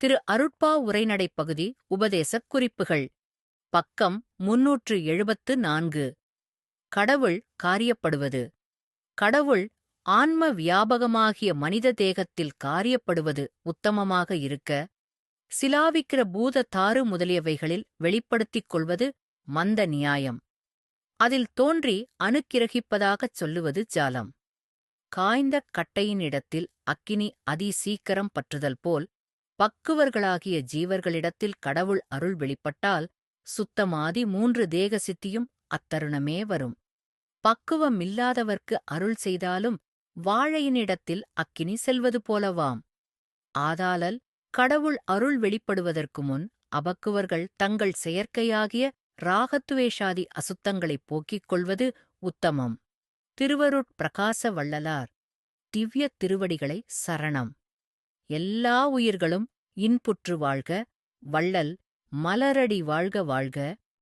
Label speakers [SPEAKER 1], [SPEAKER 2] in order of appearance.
[SPEAKER 1] திரு அருட்பா உரைநடைப் பகுதி உபதேசக் குறிப்புகள். பக்கம் முன்னூற்று எழுபத்து நான்கு. கடவுள் காரியப்படுவது. கடவுள் ஆன்ம வியாபகமாகிய மனித தேகத்தில் காரியப்படுவது உத்தமமாக இருக்க சிலாவிக்கிற பூத தாறு முதலியவைகளில் வெளிப்படுத்திக் கொள்வது மந்த நியாயம். அதில் தோன்றி அணுக்கிரகிப்பதாகச் சொல்லுவது ஜாலம். காய்ந்த கட்டையினிடத்தில் அக்கினி அதி சீக்கிரம் பற்றுதல் போல் பக்குவர்களாகிய ஜீவர்களிடத்தில் கடவுள் அருள் வெளிப்பட்டால் சுத்தமாதி மூன்று தேக சித்தியும் அத்தருணமே வரும். பக்குவமில்லாதவர்க்கு அருள் செய்தாலும் வாழையினிடத்தில் அக்கினி செல்வது போலவாம். ஆதாலல் கடவுள் அருள் வெளிப்படுவதற்கு முன் அபக்குவர்கள் தங்கள் செயற்கையாகிய ராகத்துவேஷாதி அசுத்தங்களைப் போக்கிக் கொள்வது உத்தமம். திருவருட் பிரகாச வள்ளலார். திவ்ய திருவடிகளை சரணம். எல்லா உயிர்களும் இன்புற்று வாழ்க வள்ளல் மலரடி வாழ்க வாழ்க.